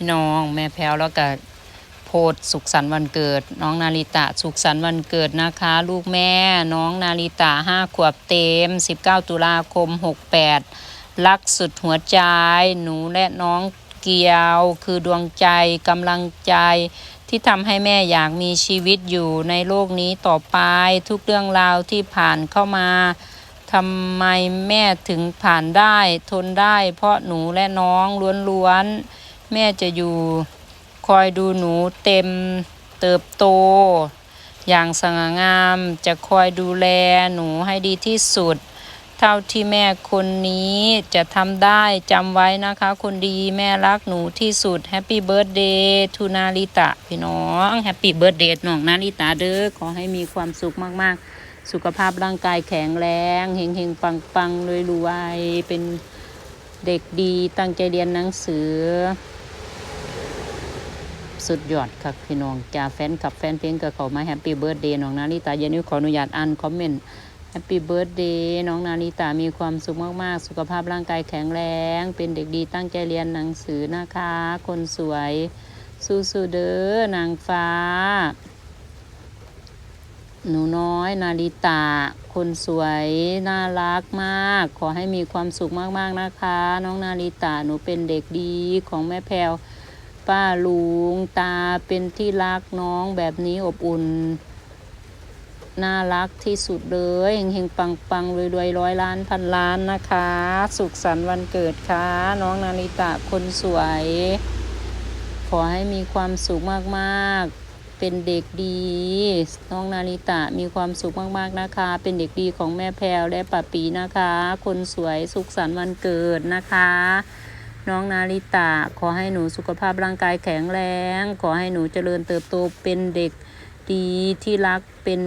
พี่น้องแม่แพลวแล้วก็โพดสุขสันต์วันเกิด น้องนาริตะสุขสันต์วันเกิดนะคะ ลูกแม่น้องนาริตะห้าขวบเต็ม 19 ตุลาคม 68 รักสุดหัวใจ หนูและน้องเกียว คือดวงใจกำลังใจที่ทำให้แม่อยากมีชีวิตอยู่ในโลกนี้ต่อไปทุกเรื่องราวที่ผ่านเข้ามาทำไมแม่ถึงผ่านได้ทนได้ เพราะหนูและน้องล้วนๆ แม่จะอยู่คอยดูหนูเต็มเติบโต อย่างสง่างามจะคอยดูแลหนูให้ดีที่สุด เท่าที่แม่คนนี้จะทำได้จำไว้นะคะ คนดีแม่รักหนูที่สุดแฮปปี้เบิร์ดเดย์ทูนาริตะพี่น้องแฮปปี้เบิร์ดเดย์น้องนาริตะเด้อขอให้มีความสุขมากๆ สุขภาพร่างกายแข็งแรงเฮงเฮงปังปังรวยรวยๆเป็นเด็กดีตั้งใจเรียนหนังสือ สุดยอดครับพี่น้องจ่าแฟนกับแฟนเพลงกับเขามาแฮปปี้เบิร์ดเดย์น้องนาริตาเยนนี้ขออนุญาตอ่านคอมเมนต์แฮปปี้เบิร์ดเดย์น้องนาริตามีความสุขมากๆ สุขภาพร่างกายแข็งแรง เป็นเด็กดีตั้งใจเรียนหนังสือนะคะ คนสวยสู้ๆเด้อนางฟ้า หนูน้อยนาริตะคนสวยน่ารักมาก ขอให้มีความสุขมากๆนะคะ น้องนาริตะหนูเป็นเด็กดีของแม่แพรว ป้าลุงตาเป็นที่รักน้องแบบนี้อบอุ่น น่ารักที่สุดเลยเฮงๆปังๆรวยรวยร้อยล้านพันล้านนะคะ สุขสันต์วันเกิดค่ะ น้องนาริตะคนสวย ขอให้มีความสุขมากๆเป็นเด็กดี น้องนาริตะมีความสุขมากๆนะคะ เป็นเด็กดีของแม่แพรวและป้าปีนะคะ คนสวยสุขสันต์วันเกิดนะคะ น้องนาริตะ ขอให้หนูสุขภาพร่างกายแข็งแรง ขอให้หนูเจริญเติบโตเป็นเด็กดีที่รักเป็น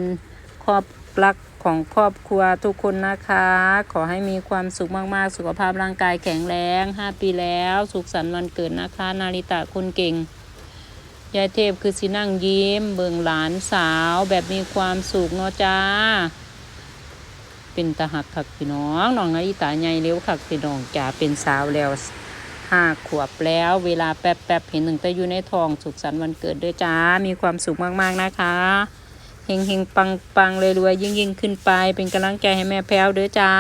ครอบรักของครอบครัวทุกคนนะคะ ขอให้มีความสุขมากๆ สุขภาพร่างกายแข็งแรงห้าปีแล้ว สุขสันต์วันเกิดนะคะ นาริตะคนเก่ง ยายเทพคือสินั่งยิ้ม เบิ่งหลานสาวแบบมีความสุขเนาะจ้า เป็นตาหักคักพี่น้อง น้องนาริตาใหญ่เร็วคักพี่น้องจ๋าเป็นสาวแล้ว ห้าขวบแล้ว เวลาแป๊บแป๊บเห็นหนึ่งแต่อยู่ในทองสุขสันต์วันเกิดด้วยจ้า มีความสุขมากๆนะคะเฮงเฮงปังปังเลยรวยยิ่งยิ่งขึ้นไป เป็นกำลังใจให้แม่แพ้วเด้อจ้า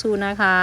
สู้ๆนะคะ